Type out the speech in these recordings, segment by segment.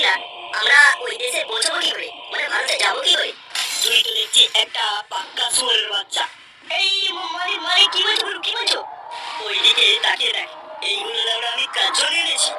পারছি না আমরা ওই দেশে পৌঁছবো কি করে মানে ভারতে যাব কি করে? তুই তো দেখছি একটা পাক্কা সুরের বাচ্চা। এই মানে মানে কি বলছো? কি বলছো? ওইদিকে তাকিয়ে দেখ এইগুলো আমি কাজ জন্য এনেছি।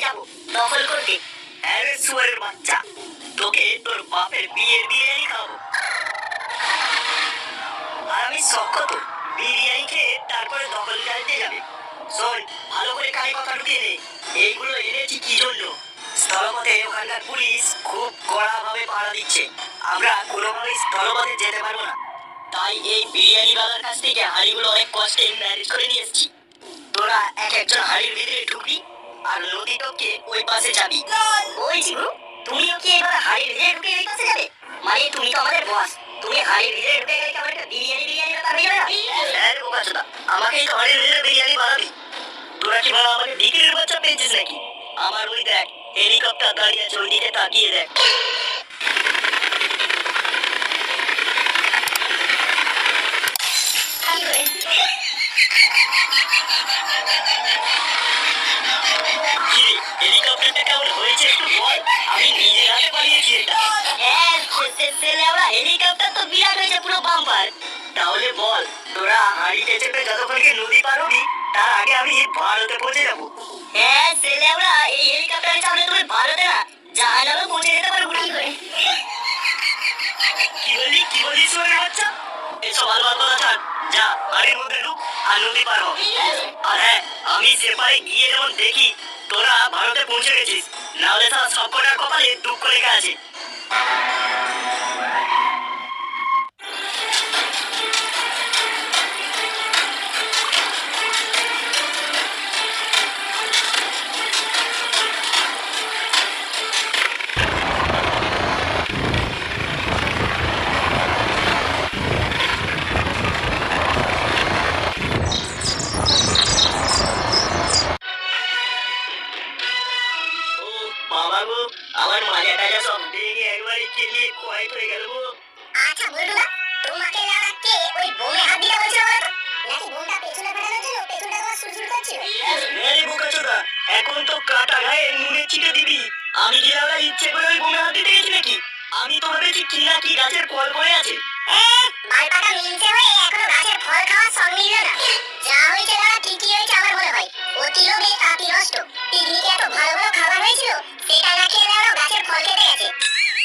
যাব। দখল করতে আরে সুয়ারের বাচ্চা। তোকে তোর বাপের বিয়ের বিরিয়ানি খাব। আমি সক্ষত বিরিয়ানি খেয়ে তারপরে দখল গাড়িতে যাবে। শোন, ভালো করে কানে কথা ঢুকিয়ে নে। এইগুলো এনেছি কি জন্য? স্থলপথে ওখানকার পুলিশ খুব কড়া ভাবে পাহারা দিচ্ছে। আমরা কোনোভাবেই স্থলপথে যেতে পারব না। তাই এই বিরিয়ানি বালার কাছ থেকে হাড়িগুলো অনেক কষ্টে ম্যানেজ করে নিয়ে এসেছি। তোরা এক একজন হাড়ির ভিতরে ঢুকবি। আর নদী টপকে ওই পাশে যাবি। বলছি গুরু তুমিও কি এবার হাড়ির ভিতরে ঢুকে ওই পাশে যাবে? মানে তুমি তো আমাদের বস তুমি হাড়ির ভিতরে ঢুকে গেলে কেমন একটা বিরিয়ানি বিরিয়ানি কথা হয়ে যাবে? হ্যাঁ রে বোকাচোদা আমাকেই তো হাড়ির ভিতরে বিরিয়ানি বানাবি। তোরা কি ভালো আমাকে বিক্রির বাচ্চা পেয়েছিস নাকি? আমার ওই দেখ হেলিকপ্টার দাঁড়িয়ে আছে, ওইদিকে তাকিয়ে দেখ। হেলিকপ্টারটা কেমন হয়েছে একটু বল? আমি নিজে হাতে বানিয়েছি এটা। হ্যাঁ ছেলে আমরা হেলিকপ্টার তো বিরাট হয়েছে পুরো বাম্পার। তাহলে বল তোরা হাড়িতে চেপে যতক্ষণ কি নদী পার হবি তার আগে আমি ভারতে পৌঁছে যাব। হ্যাঁ ছেলে আমরা এই হেলিকপ্টারের সামনে তুমি ভারতে না জাহান্নামে পৌঁছে যেতে পারব কি করে কি বললি কি বললি সোরের বাচ্চা? এসব আলবার কথা ছাড় যা বাড়ির মধ্যে ঢুক আর নদী পার হ। আর হ্যাঁ আমি সেপারে গিয়ে যেমন দেখি তোরা ভারতে পৌঁছে গেছিস। নাহলে তার সবকটার কপালে দুঃখ লেখা আছে। গায়ে নুনের ছিটে দিবি। আমি কি আমরা ইচ্ছে করে ওই বোমে হাত দিতে গেছি নাকি? আমি তো ভেবেছি কি না কি গাছের ফল পড়ে আছে। মালপাটা মিলছে হয়ে এখনও গাছের ফল খাওয়ার সঙ্গ মিলল না। যা হয়েছে দাদা ঠিকই হয়েছে আমার মনে হয়। অতি লোভে তাঁতি নষ্ট। পিকনিকে এত ভালো ভালো খাবার হয়েছিল, সেটা না খেয়ে দাঁড়ানো গাছের ফল খেতে গেছে।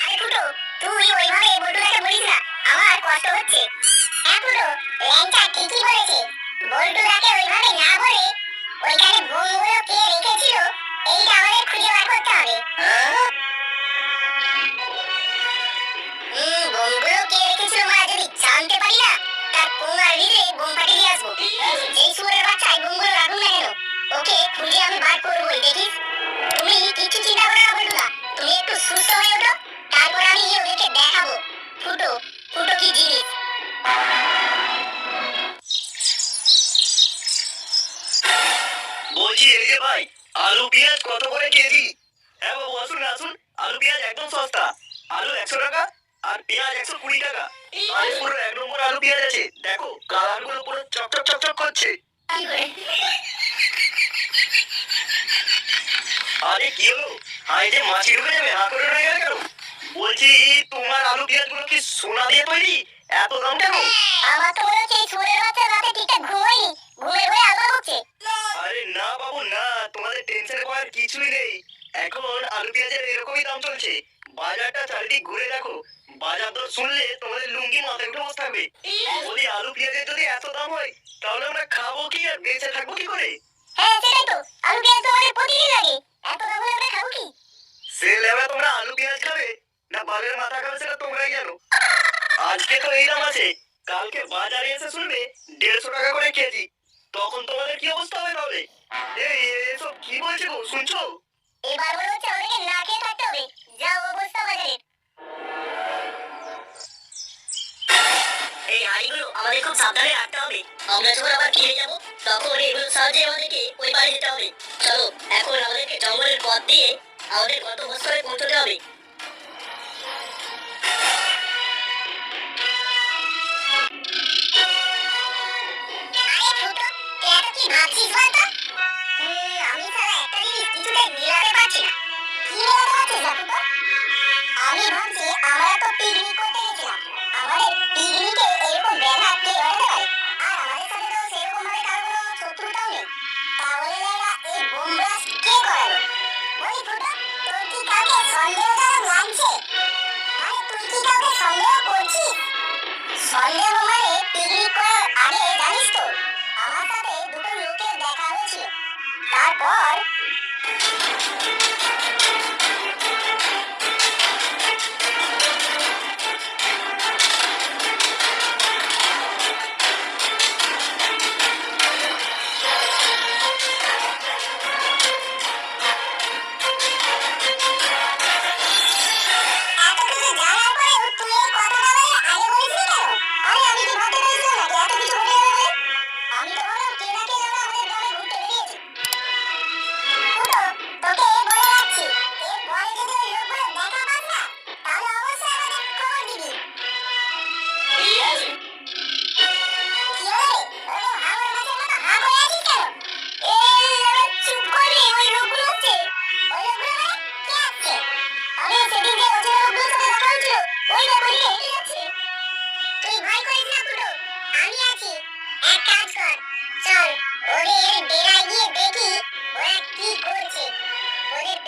আরে ফুটো, তুই ওইভাবে বল্টুদাকে বলিস না। আমার কষ্ট হচ্ছে। হ্যাঁ ফুটো, ল্যাংচা ঠিকই বলেছে। বল্টুদাকে ওইভাবে না বলে ওইখানে এইটা আমাদের খুঁজে বার করতে হবে। বোমগুলো কে রেখেছিল মারা যদি জানতে পারি না, তার কোনার ভিতরে বোম ফাটিয়ে দিয়ে আসব। যেই সুরের বাচ্চায় বোমগুলো রাখুন না কেন, ওকে খুঁজে আমি বার করবোই দেখিস? তুমি কিছু চিন্তা করো না তুমি একটু সুস্থ হয়ে ওঠো, তারপর আমি ওদেরকে দেখাবো। ফুটো ফুটো কি জিনিস? বলছি এই ভাই আলু পেঁয়াজ কত করে কেজি? হ্যাঁ বাবু আসুন আসুন। আলু পেঁয়াজ একদম সস্তা। আলু একশো টাকা আর পেঁয়াজ একশো কুড়ি টাকা। আরে পুরো এক নম্বর আলু পেঁয়াজ আছে। দেখো কালারগুলো পুরো চকচক চকচক করছে। আরে কি হলো? হাই যে মাছি ঢুকে যাবে হা করে রয়ে গেল কেন? বলছি তোমার আলু পেঁয়াজগুলো কি সোনা দিয়ে তৈরি? এত দাম কেন? আমার তো মনে হচ্ছে সুরের বাচ্চা রাতে ঠিকঠাক ঘুমোয়নি। ঘুমে ঘুরে আলবা দাম চলছে। বাজারটা চারিদিক ঘুরে দেখো। বাজার দর শুনলে তোমাদের লুঙ্গি মাথায় উঠে বসে থাকবে। বলি আলু পেঁয়াজের যদি এত দাম হয় তাহলে আমরা খাব কি আর বেঁচে থাকব কি করে? হ্যাঁ সেটাই তো। আলু পেঁয়াজ তো আমাদের প্রতিদিন লাগে। এত দাম হলে আমরা খাব কি? সে তোমরা আলু পেঁয়াজ খাবে? না বালের মাথা খাবে সেটা তোমরাই জানো। আজকে তো এই দাম আছে। কালকে বাজারে এসে শুনবে দেড়শো টাকা করে কেজি। তখন তোমাদের কি অবস্থা হবে তাহলে এই এসব কি বলছে গো? শুনছো? এবার মনে হচ্ছে আমাদেরকে না খেয়ে থাকতে হবে। যা অবস্থা বাজারের এই হাড়িগুলো আমাদের খুব সাবধানে রাখতে হবে। আমরা যখন আবার কিনে যাব তখন এগুলো সাহায্যে আমাদেরকে ওই বাড়ি যেতে হবে। চলো এখন আমাদেরকে জঙ্গলের পথ দিয়ে আমাদের গন্তব্যস্থলে পৌঁছতে হবে। ভাবছিস বলতো? আমি সারা একটা জিনিস কিছুতেই মিলাতে পারছি না কি মিলাতে পারছিস না আমি ভাবছি আমরা তো পিকনিক করতে গেছিলাম আমাদের পিকনিকে এরকম ব্যাঘাত কে ঘটাতে পারে আর আমাদের সাথে তো সেরকম ভাবে কারও কোনো শত্রুতাও নেই তাহলে দাদা এই বোম ব্লাস্ট কে করালো বলি ফুটো তোর কি কাউকে সন্দেহজনক লাগছে আরে তুই কি কাউকে সন্দেহ করছিস সন্দেহ মানে পিকনিক করার আগে জানিস তো আমার সাথে দুটো লোকের দেখা হয়েছিল। তারপর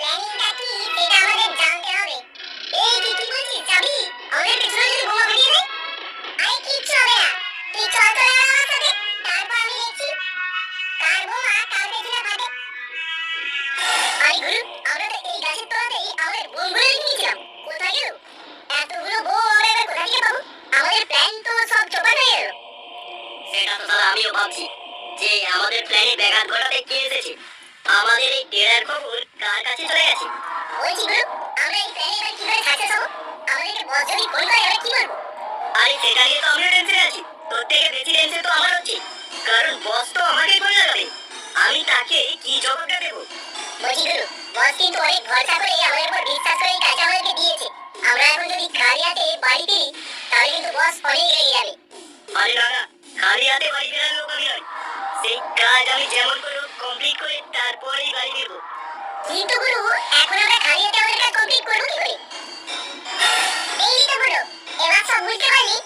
প্ল্যানিংটা কি সেটা আমাদের জানতে হবে। এই তুই কি বলছিস যাবি? আমাদের পেছনে যদি বোমা ফাটিয়ে দেয়? আরে কিচ্ছু হবে না। তুই চল তো এবার আমার সাথে, তারপর আমি দেখছি কার বোমা কার পেছনে ফাটে। আরে গুরু, আমরা তো এই গাছের তলাতেই আমাদের বোমগুলো রেখে দিয়েছিলাম। কোথায় গেল? এতগুলো বোম আমরা এবার কোথা থেকে পাবো? আমাদের প্ল্যান তো সব চোপাট হয়ে গেল। সেটা তো আমিও ভাবছি যে আমাদের প্ল্যানে ব্যাঘাত ঘটাতে কে এসেছে আমাদের এই ডেরার খবর কার কাছে চলে গেছে বলছি গুরু, আমরা এই প্ল্যানে এবার কীভাবে সাকসেস হব? আমাদেরকে বস যদি ফোন করে আমরা কি বলব? আরে সেটা নিয়ে তো আমিও টেনশনে আছি তোর থেকে বেশি টেনশন তো আমার হচ্ছে কারণ বস তো আমাকে ফোন লাগাবে আমি তাকে কি জবাবটা দেবো বলছি গুরু, বস কিন্তু অনেক ভরসা করে আমাদের উপর বিশ্বাস করে কাজ আমাদেরকে দিয়েছে। আমরা এখন যদি খালি হাতে বাড়ি ফিরি, তাহলে কিন্তু বস অনেক রেগে যাবে। আরে দাদা খালি হাতে বাড়ি ফেরার লোক আমি নয় সেই কাজ আমি যেমন করে কমপ্লিট করে তারপরেই বাড়ি ফিরবো কিন্তু গুরু, এখন আমরা খালি হাতে আমাদের কাজ complete করব কি করে? এই তো গুরু, এবার সব বুঝতে পারলি?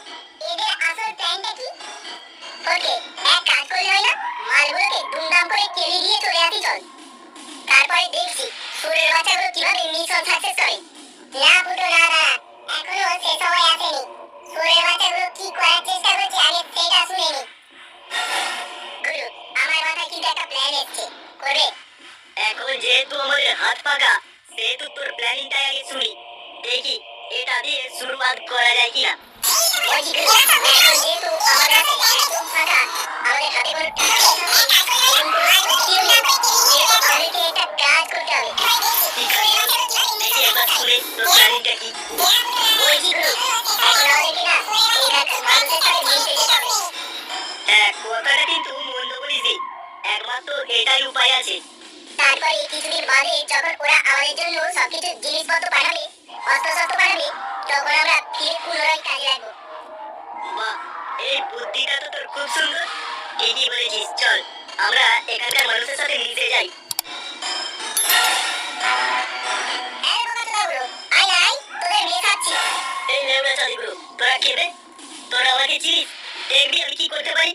এদের আসল প্ল্যানটা কি? ওকে, এক কাজ করলে হয় না? মালগুলোকে দুমদাম করে কেলি দিয়ে চলে আসি চেষ্টা করছে আগে সেটা শুনে নি কিন্তু একটা প্ল্যান এসছে। করবে এখন যেহেতু আমাদের হাত পাকা সেহেতু তোর প্ল্যানিংটাই আগে শুনি। দেখি এটা দিয়ে শুরুয়াত করা যায় কিনা। যেহেতু আমার হাতে একদম ফাঁকা আমাদের হাতে কোনো আমাদেরকে একটা কাজ করতে হবে। ঠিক আছে দেখি শুনে তোর প্ল্যানিংটা কি? বলছি এখন আমাদেরকে উপায় আছে। তারপরে কিছুদিন বাদে যখন ওরা আমাদের জন্য সবকিছু জিনিসপত্র পাঠাবে অস্ত্রশস্ত্র পাঠাবে তখন আমরা ফিরে পুনরায় কাজে লাগবো। বাহ এই বুদ্ধিটা তো তোর খুব সুন্দর। ঠিকই বলেছিস চল আমরা এখানকার মানুষের সাথে মিশে যাই। তোরা খেবে তোরা আমাকে চিনিস? দেখবি আমি কি করতে পারি?